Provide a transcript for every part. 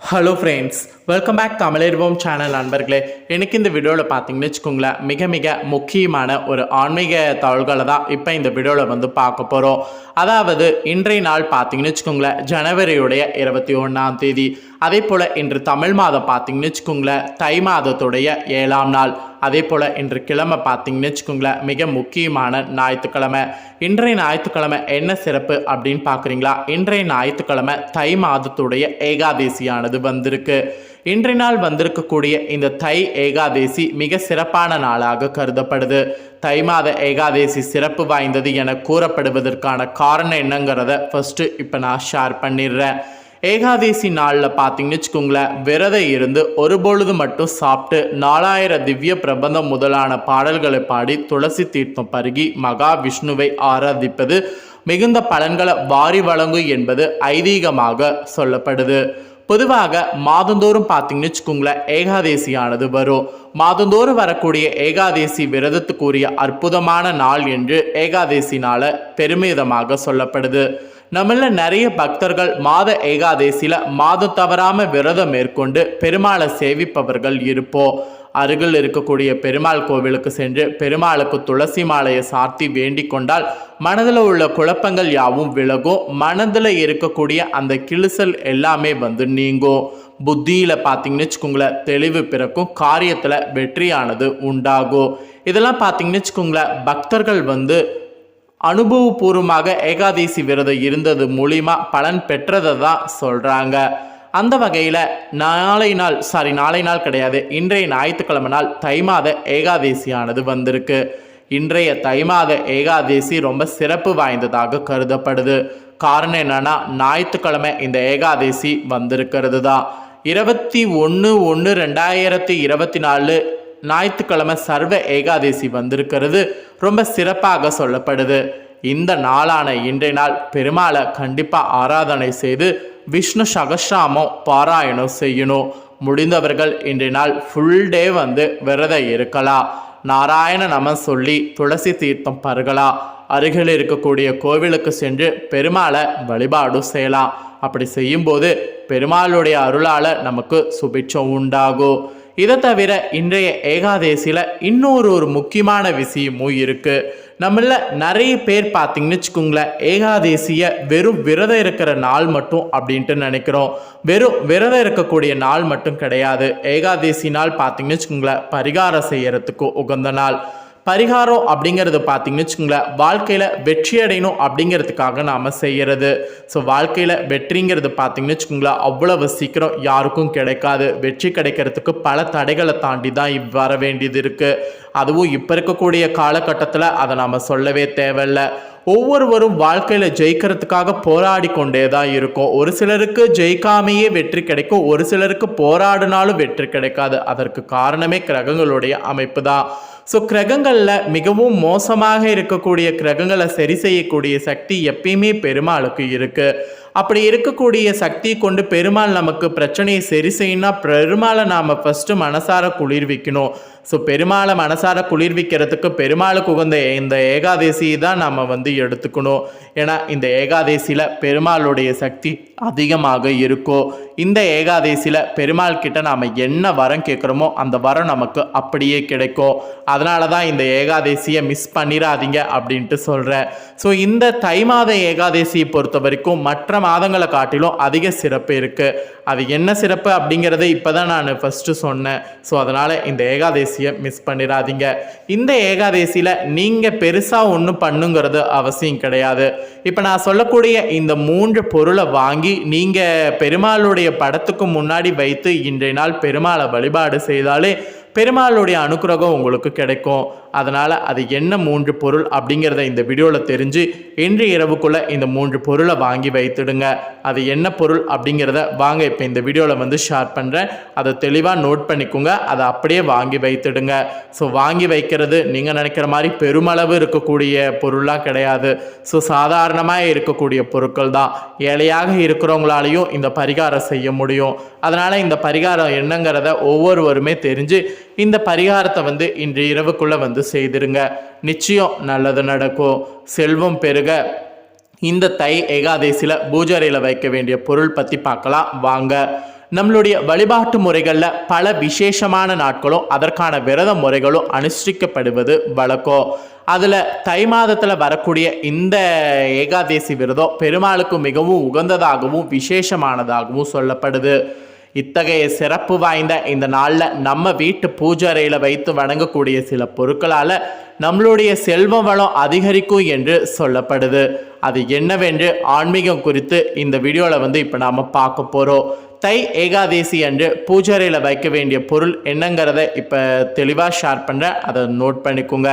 Hello friends welcome back தமிழர்வோம் channel நண்பர்களே. எனக்கு இந்த வீடியோவில் பார்த்தீங்கன்னு வச்சுக்கோங்களேன் மிக மிக முக்கியமான ஒரு ஆன்மீக தகவல்களை தான் இப்போ இந்த வீடியோவில் வந்து பார்க்க போகிறோம் அதாவது இன்றைய நாள் பார்த்தீங்கன்னு வச்சுக்கோங்களேன் ஜனவரியுடைய இருபத்தி ஒன்றாம் தேதி. அதே போல் இன்று தமிழ் மாதம் பார்த்தீங்கன்னு வச்சுக்கோங்களேன் தை மாதத்துடைய ஏழாம் நாள். அதே போல் இன்று கிழமை பார்த்தீங்கன்னு வச்சுக்கோங்களேன் மிக முக்கியமான ஞாயிற்றுக்கிழமை. இன்றைய ஞாயிற்றுக்கிழமை என்ன சிறப்பு அப்படின்னு பார்க்குறீங்களா? இன்றைய ஞாயிற்றுக்கிழமை தை மாதத்துடைய ஏகாதேசியானது வந்திருக்கு. இன்றைய நாள் வந்திருக்கக்கூடிய இந்த தை ஏகாதேசி மிக சிறப்பான நாளாக கருதப்படுது. தை மாத ஏகாதேசி சிறப்பு வாய்ந்தது என கூறப்படுவதற்கான காரணம் என்னங்கிறத ஃபஸ்ட்டு இப்போ நான் ஷேர் பண்ணிடுறேன். ஏகாதேசி நாளில் பார்த்தீங்கன்னு வச்சுக்கோங்களேன் விரதம் இருந்து ஒரு பொழுது மட்டும் சாப்பிட்டு நாலாயிரம் திவ்ய பிரபந்தம் முதலான பாடல்களை பாடி துளசி தீர்த்தம் பருகி மகா விஷ்ணுவை ஆராதிப்பது மிகுந்த பலன்களை வாரி வழங்கும் என்பது ஐதீகமாக சொல்லப்படுது. பொதுவாக மாதந்தோறும் பார்த்தீங்கன்னு வச்சுக்கோங்களேன் ஏகாதேசியானது வரும். மாதந்தோறும் வரக்கூடிய ஏகாதேசி விரதத்துக்குரிய அற்புதமான நாள் என்று ஏகாதேசி நாளை பெருமிதமாக சொல்லப்படுது. நம்மள நிறைய பக்தர்கள் மாத ஏகாதசியில் மாதம் தவறாமல் விரதம் மேற்கொண்டு பெருமாளை சேவிப்பவர்கள் இருப்போம். அருகில் இருக்கக்கூடிய பெருமாள் கோவிலுக்கு சென்று பெருமாளுக்கு துளசி மாலையை சாத்தி வேண்டிக் கொண்டால் மனதில் உள்ள குழப்பங்கள் யாவும் விலகும். மனதில் இருக்கக்கூடிய அந்த கிழிசல் எல்லாமே வந்து நீங்கும். புத்தியில் பார்த்தீங்கன்னு வச்சுக்கோங்களேன் தெளிவு பிறக்கும் காரியத்தில் வெற்றியானது உண்டாகும். இதெல்லாம் பார்த்தீங்கன்னு வச்சுக்கோங்களேன் பக்தர்கள் வந்து அனுபவபூர்வமாக ஏகாதசி விரதம் இருந்தது மூலிமா பலன் பெற்றதை தான் சொல்கிறாங்க அந்த வகையில் நாளை நாள் சாரி நாளை நாள் கிடையாது. இன்றைய ஞாயிற்றுக்கிழமை நாள் தை மாத ஏகாதேசியானது வந்திருக்கு. இன்றைய தை மாத ஏகாதேசி ரொம்ப சிறப்பு வாய்ந்ததாக கருதப்படுது. காரணம் என்னன்னா ஞாயிற்றுக்கிழமை இந்த ஏகாதேசி வந்திருக்கிறது தான் இருபத்தி ஒன்று ஒன்று ரெண்டாயிரத்தி இருபத்தி நாலு ஞாயிற்றுக்கிழமை சர்வ ஏகாதசி வந்திருக்கிறது. ரொம்ப சிறப்பாக சொல்லப்படுது. இந்த நாளான இன்றைய நாள் பெருமாளை கண்டிப்பாக ஆராதனை செய்து விஷ்ணு சகசிராமம் பாராயணம் செய்யணும். முடிந்தவர்கள் இன்றைய நாள் ஃபுல் டே வந்து விரதம் இருக்கலாம். நாராயண நமன் சொல்லி துளசி தீர்த்தம் பருகலாம். அருகில் இருக்கக்கூடிய கோவிலுக்கு சென்று பெருமாளை வழிபாடு செய்யலாம். அப்படி செய்யும்போது பெருமாளுடைய அருளால் நமக்கு சுபிட்சம் உண்டாகும். இதை தவிர இன்றைய ஏகாதேசியில் இன்னொரு ஒரு முக்கியமான விஷயமும் இருக்குது நம்மள நிறைய பேர் பார்த்தீங்கன்னு வச்சுக்கோங்களேன் ஏகாதேசியை வெறும் விரதம் இருக்கிற நாள் மட்டும் அப்படின்ட்டு நினைக்கிறோம். வெறும் விரதம் இருக்கக்கூடிய நாள் மட்டும் கிடையாது. ஏகாதேசி நாள் பார்த்தீங்கன்னு வச்சுக்கோங்களேன் பரிகாரம் செய்யறதுக்கு உகந்த நாள். பரிகாரம் அப்படிங்கிறது பார்த்தீங்கன்னு வச்சுக்கோங்களேன் வாழ்க்கையில் வெற்றி அடையணும் அப்படிங்கிறதுக்காக நாம் செய்கிறது ஸோ வாழ்க்கையில் வெற்றிங்கிறது பார்த்தீங்கன்னு வச்சுக்கோங்களேன் அவ்வளவு சீக்கிரம் யாருக்கும் கிடைக்காது. வெற்றி கிடைக்கிறதுக்கு பல தடைகளை தாண்டி தான் வர வேண்டியது இருக்குது அதுவும் இப்போ இருக்கக்கூடிய காலகட்டத்தில் அதை நாம் சொல்லவே தேவையில்லை. ஒவ்வொருவரும் வாழ்க்கையில் ஜெயிக்கிறதுக்காக போராடி கொண்டே தான் இருக்கும். ஒரு சிலருக்கு ஜெயிக்காமையே வெற்றி கிடைக்கும். ஒரு சிலருக்கு போராடினாலும் வெற்றி கிடைக்காது. அதற்கு காரணமே கிரகங்களுடைய அமைப்பு தான். ஸோ கிரகங்களில் மிகவும் மோசமாக இருக்கக்கூடிய கிரகங்களை சரி செய்யக்கூடிய சக்தி எப்பயுமே பெருமாளுக்கு இருக்குது அப்படி இருக்கக்கூடிய சக்தி கொண்டு பெருமாள் நமக்கு பிரச்சனையை சரி செய்யணும்னா பெருமாளை நாம் ஃபஸ்ட்டு மனசார குளிர்விக்கணும். ஸோ பெருமாளை மனசார குளிர்விக்கிறதுக்கு பெருமாளுக்கு உகந்த இந்த ஏகாதேசி தான் நம்ம வந்து எடுத்துக்கணும். ஏன்னா இந்த ஏகாதேசியில் பெருமாளுடைய சக்தி அதிகமாக இருக்கும் இந்த ஏகாதசியில் பெருமாள் கிட்ட நாம் என்ன வரம் கேட்குறோமோ அந்த வரம் நமக்கு அப்படியே கிடைக்கும். அதனால தான் இந்த ஏகாதசியை மிஸ் பண்ணிடாதீங்க அப்படின்ட்டு சொல்கிறேன் ஸோ இந்த தை மாத ஏகாதசியை பொறுத்த வரைக்கும் மற்ற மாதங்களை காட்டிலும் அதிக சிறப்பு இருக்குது அது என்ன சிறப்பு அப்படிங்கிறத இப்போ தான் நான் ஃபஸ்ட்டு சொன்னேன். ஸோ அதனால் இந்த ஏகாதசியை மிஸ் பண்ணிடாதீங்க இந்த ஏகாதசியில் நீங்கள் பெருசாக ஒன்றும் பண்ணுங்கிறது அவசியம் கிடையாது. இப்போ நான் சொல்லக்கூடிய இந்த மூன்று பொருளை வாங்கி நீங்கள் பெருமாளுடைய படத்துக்கு முன்னாடி வைத்து இன்றைய நாள் பெருமாளை வழிபாடு செய்தாலே பெருமாளுடைய அனுக்கிரகம் உங்களுக்கு கிடைக்கும். அதனால் அது என்ன மூன்று பொருள் அப்படிங்கிறத இந்த வீடியோவில் தெரிஞ்சு இன்று இரவுக்குள்ளே இந்த மூன்று பொருளை வாங்கி வைத்துடுங்க. அது என்ன பொருள் அப்படிங்கிறத வாங்க இப்போ இந்த வீடியோவில் வந்து ஷேர் பண்ணுறேன் அதை தெளிவாக நோட் பண்ணிக்கோங்க. அதை அப்படியே வாங்கி வைத்துடுங்க. ஸோ வாங்கி வைக்கிறது நீங்கள் நினைக்கிற மாதிரி பெருமளவு இருக்கக்கூடிய பொருளாக கிடையாது. ஸோ சாதாரணமாக இருக்கக்கூடிய பொருட்கள் தான். ஏழையாக இருக்கிறவங்களாலையும் இந்த பரிகாரம் செய்ய முடியும். அதனால் இந்த பரிகாரம் என்னங்கிறத ஒவ்வொருவருமே தெரிஞ்சு இந்த பரிகாரத்தை வந்து இன்று இரவுக்குள்ளே வந்து செய்திருங்க. நிச்சயம் நல்லது நடக்கும். செல்வம் பெருக. இந்த தை ஏகாதேசியில் பூஜரையில் வைக்க வேண்டிய பொருள் பற்றி பார்க்கலாம். வாங்க. நம்மளுடைய வழிபாட்டு முறைகளில் பல விசேஷமான நாட்களும் அதற்கான விரத முறைகளும் அனுஷ்டிக்கப்படுவது வழக்கம். அதில் தை மாதத்தில் வரக்கூடிய இந்த ஏகாதேசி விரதம் பெருமாளுக்கு மிகவும் உகந்ததாகவும் விசேஷமானதாகவும் சொல்லப்படுது. இத்தகைய சிறப்பு வாய்ந்த இந்த நாளில் நம்ம வீட்டு பூஜை அறையில் வைத்து வணங்கக்கூடிய சில பொருட்களால் நம்மளுடைய செல்வ வளம் அதிகரிக்கும் என்று சொல்லப்படுது. அது என்னவென்று ஆன்மீகம் குறித்து இந்த வீடியோவில் வந்து இப்போ நாம் பார்க்க போகிறோம் தை ஏகாதேசி அன்று பூஜை அறையில் வைக்க வேண்டிய பொருள் என்னங்கிறத இப்போ தெளிவாக ஷேர் பண்ணுறேன் அதை நோட் பண்ணிக்கோங்க.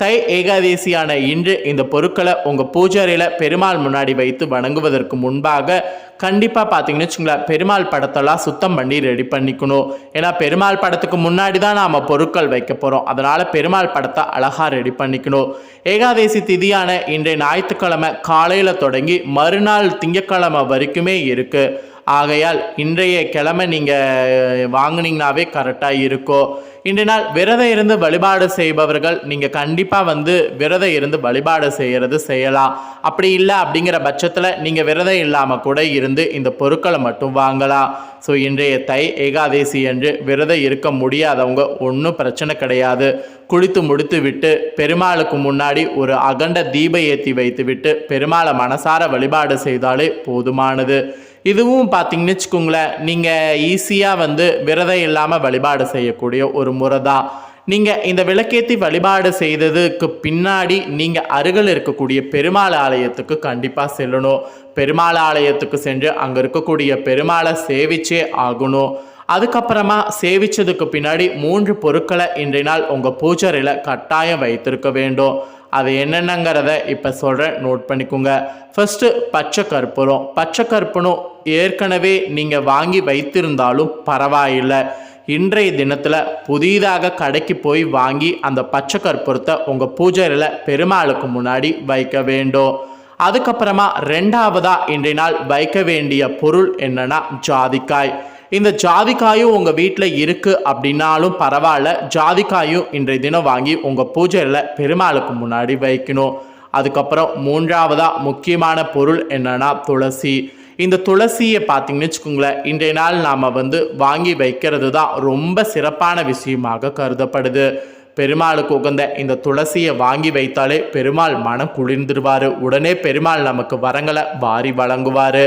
தை ஏகாதேசியான இன்று இந்த பொருட்களை உங்கள் பூஜாரியில் பெருமாள் முன்னாடி வைத்து வணங்குவதற்கு முன்பாக கண்டிப்பாக பார்த்தீங்கன்னு வச்சுங்களேன் பெருமாள் படத்தெல்லாம் சுத்தம் பண்ணி ரெடி பண்ணிக்கணும். ஏன்னா பெருமாள் படத்துக்கு முன்னாடி தான் நாம் பொருட்கள் வைக்க போகிறோம் அதனால் பெருமாள் படத்தை அழகாக ரெடி பண்ணிக்கணும். ஏகாதேசி திதியான இன்றைய ஞாயிற்றுக்கிழமை காலையில் தொடங்கி மறுநாள் திங்கக்கிழமை வரைக்குமே இருக்குது ஆகையால் இன்றைய கிழமை நீங்கள் வாங்கினீங்கனாவே கரெக்டாக இருக்கும் இன்றைய நாள் விரதம் இருந்து வழிபாடு செய்பவர்கள் நீங்கள் கண்டிப்பாக வந்து விரதம் இருந்து வழிபாடு செய்கிறது செய்யலாம். அப்படி இல்லை அப்படிங்கிற பட்சத்தில் நீங்கள் விரதம் இல்லாமல் கூட இருந்து இந்த பொருட்களை மட்டும் வாங்கலாம். ஸோ இன்றைய தை ஏகாதேசி என்று விரதம் இருக்க முடியாதவங்க ஒன்றும் பிரச்சனை கிடையாது. குளித்து முடித்து விட்டு பெருமாளுக்கு முன்னாடி ஒரு அகண்ட தீப ஏற்றி வைத்து விட்டு பெருமாளை மனசார வழிபாடு செய்தாலே போதுமானது. இதுவும் பார்த்தீங்கன்னு வச்சுக்கோங்களேன் நீங்கள் ஈஸியாக வந்து விரதம் இல்லாமல் வழிபாடு செய்யக்கூடிய ஒரு முறை தான் நீங்கள் இந்த விளக்கேற்றி வழிபாடு செய்ததுக்கு பின்னாடி நீங்கள் அருகில் இருக்கக்கூடிய பெருமாள் ஆலயத்துக்கு கண்டிப்பாக செல்லணும். பெருமாள் ஆலயத்துக்கு சென்று அங்கே இருக்கக்கூடிய பெருமாளை சேவிச்சே ஆகணும். அதுக்கப்புறமா சேவிச்சதுக்கு பின்னாடி மூன்று பொருட்களை இன்றைய நாள் உங்கள் பூஜரையில் கட்டாயம் வைத்திருக்க வேண்டும். அது என்னென்னங்கிறத இப்போ சொல்கிறேன் நோட் பண்ணிக்கோங்க. ஃபஸ்ட்டு பச்சை கற்பூரம். பச்சை கற்பூரம் ஏற்கனவே நீங்கள் வாங்கி வைத்திருந்தாலும் பரவாயில்லை. இன்றைய தினத்தில் புதிதாக கடைக்கு போய் வாங்கி அந்த பச்சை கற்பூரத்தை உங்கள் பூஜையில் பெருமாளுக்கு முன்னாடி வைக்க வேண்டும். அதுக்கப்புறமா ரெண்டாவதாக இன்றைய நாள் வைக்க வேண்டிய பொருள் என்னன்னா ஜாதிக்காய். இந்த ஜாதிக்காயும் உங்கள் வீட்டில் இருக்குது அப்படின்னாலும் பரவாயில்ல. ஜாதிக்காயும் இன்றைய தினம் வாங்கி உங்கள் பூஜையில் பெருமாளுக்கு முன்னாடி வைக்கணும். அதுக்கப்புறம் மூன்றாவதாக முக்கியமான பொருள் என்னன்னா துளசி. இந்த துளசியை பார்த்தீங்கன்னு வச்சுக்கோங்களேன் இன்றைய நாள் நாம் வந்து வாங்கி வைக்கிறது தான் ரொம்ப சிறப்பான விஷயமாக கருதப்படுது. பெருமாளுக்கு உகந்த இந்த துளசியை வாங்கி வைத்தாலே பெருமாள் மனம் குளிர்ந்துருவார். உடனே பெருமாள் நமக்கு வரங்களை வாரி வழங்குவார்.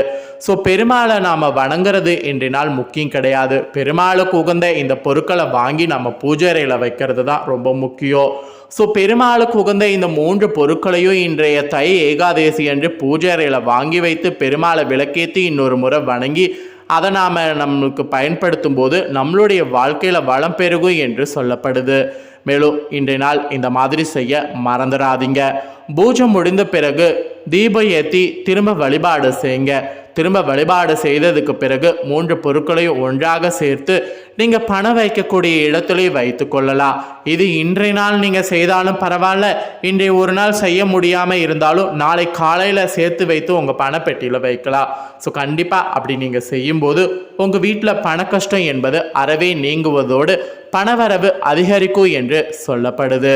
ஸோ பெருமாளை நாம் வணங்குறது இன்றைய நாள் முக்கியம் கிடையாது. பெருமாளுக்கு உகந்த இந்த பொருட்களை வாங்கி நம்ம பூஜை அறையில் வைக்கிறது தான் ரொம்ப முக்கியம். ஸோ பெருமாளுக்கு உகந்த இந்த மூன்று பொருட்களையும் இன்றைய தை ஏகாதேசி என்று பூஜை அறையில் வாங்கி வைத்து பெருமாளை விளக்கேற்றி இன்னொரு முறை வணங்கி அதை நாம் நம்மளுக்கு பயன்படுத்தும் போது நம்மளுடைய வாழ்க்கையில் வளம் பெருகும் என்று சொல்லப்படுது. மேலும் இன்றைய நாள் இந்த மாதிரி செய்ய மறந்துடாதீங்க. பூஜை முடிந்த பிறகு தீபம் ஏற்றி திரும்ப வழிபாடு செய்யுங்க. திரும்ப வழிபாடு செய்ததுக்கு பிறகு மூன்று பொருட்களையும் ஒன்றாக சேர்த்து நீங்கள் பணம் வைக்கக்கூடிய இடத்துலையும் வைத்து கொள்ளலாம். இது இன்றைய நாள் நீங்கள் செய்தாலும் பரவாயில்ல. இன்றைய ஒரு நாள் செய்ய முடியாமல் இருந்தாலும் நாளை காலையில் சேர்த்து வைத்து உங்கள் பணப்பெட்டியில் வைக்கலாம். ஸோ கண்டிப்பாக அப்படி நீங்கள் செய்யும்போது உங்கள் வீட்டில் பண கஷ்டம் என்பது அறவே நீங்குவதோடு பணவரவு அதிகரிக்கும் என்று சொல்லப்படுது.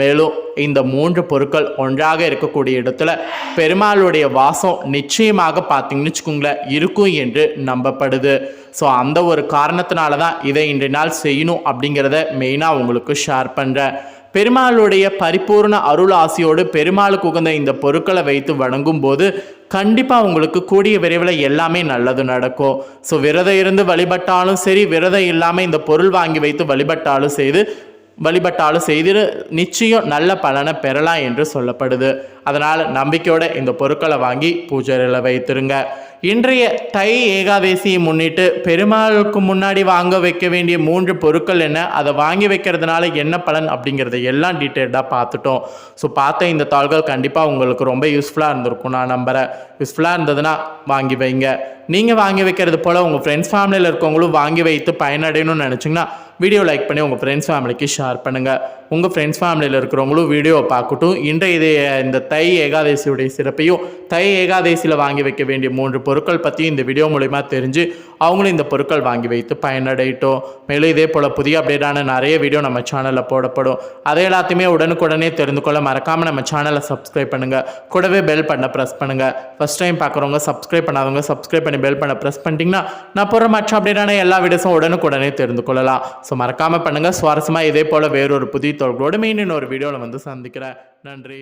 மேலும் இந்த மூன்று பொருட்கள் ஒன்றாக இருக்கக்கூடிய இடத்துல பெருமாளுடைய வாசம் நிச்சயமாக பார்த்தீங்கன்னு வச்சுக்கோங்களேன் இருக்கும் என்று நம்பப்படுது. ஸோ அந்த ஒரு காரணத்தினால தான் இதை இன்றைய நாள் செய்யணும் அப்படிங்கிறத மெயினாக உங்களுக்கு ஷேர் பண்ணுறேன் பெருமாளுடைய பரிபூர்ண அருள் ஆசையோடு பெருமாளுக்கு உகந்த இந்த பொருட்களை வைத்து வணங்கும் போது கண்டிப்பாக உங்களுக்கு கூடிய விரைவில் எல்லாமே நல்லது நடக்கும். ஸோ விரதம் இருந்து வழிபட்டாலும் சரி விரதம் இல்லாமல் இந்த பொருள் வாங்கி வைத்து வழிபட்டாலும் செய்து வழிபட்டாலும் செய்து நிச்சயம் நல்ல பலனை பெறலாம் என்று சொல்லப்படுது. அதனால் நம்பிக்கையோட இந்த பொருட்களை வாங்கி பூஜையில் வைத்திருங்க. இன்றைய தை ஏகாதேசியை முன்னிட்டு பெருமாளுக்கு முன்னாடி வாங்க வைக்க வேண்டிய மூன்று பொருட்கள் என்ன? அதை வாங்கி வைக்கிறதுனால என்ன பலன் அப்படிங்கிறத எல்லாம் டீட்டெயில்டாக பார்த்துட்டோம். ஸோ பார்த்த இந்த தாள்கள் கண்டிப்பாக உங்களுக்கு ரொம்ப யூஸ்ஃபுல்லாக இருந்திருக்கும் நான் நம்புகிறேன் யூஸ்ஃபுல்லாக இருந்ததுன்னா வாங்கி வைங்க. நீங்கள் வாங்கி வைக்கிறது போல் உங்கள் ஃப்ரெண்ட்ஸ் ஃபேமிலியில் இருக்கவங்களும் வாங்கி வைத்து பயனடையணும்னு நினச்சிங்கன்னா வீடியோ லைக் பண்ணி உங்கள் ஃப்ரெண்ட்ஸ் ஃபேமிலிக்கு ஷேர் பண்ணுங்கள் உங்கள் ஃப்ரெண்ட்ஸ் ஃபேமிலியில் இருக்கிறவங்களும் வீடியோவை பார்க்கட்டும். இன்றைய இது இந்த தை ஏகாதசியுடைய சிறப்பையும் தை ஏகாதசியில் வாங்கி வைக்க வேண்டிய மூன்று பொருட்கள் பற்றியும் இந்த வீடியோ மூலிமா தெரிஞ்சு அவங்களும் இந்த பொருட்கள் வாங்கி வைத்து பயனடையட்டும். மேலும் இதே போல் புதிய அப்டேட்டான நிறைய வீடியோ நம்ம சேனலில் போடப்படும். அதை எல்லாத்தையுமே உடனுக்குடனே தெரிந்து கொள்ள மறக்காமல் நம்ம சேனலை சப்ஸ்கிரைப் பண்ணுங்கள் கூடவே பெல் பண்ண ப்ரெஸ் பண்ணுங்கள் ஃபஸ்ட் டைம் பார்க்குறவங்க சப்ஸ்கிரைப் பண்ணாதவங்க சப்ஸ்கிரைப் பண்ணி பெல் பண்ண ப்ரெஸ் பண்ணிட்டீங்கன்னா நான் போகிற மற்ற அப்டேட்டான எல்லா வீடியோஸும் உடனுக்குடனே தெரிந்து கொள்ளலாம். ஸோ மறக்காமல் பண்ணுங்கள் சுவாரஸ்யமாக இதே போல் வேறொரு புதிய தொழில்களோடு மீண்டும் ஒரு வீடியோவில் வந்து சந்திக்கிறேன். நன்றி.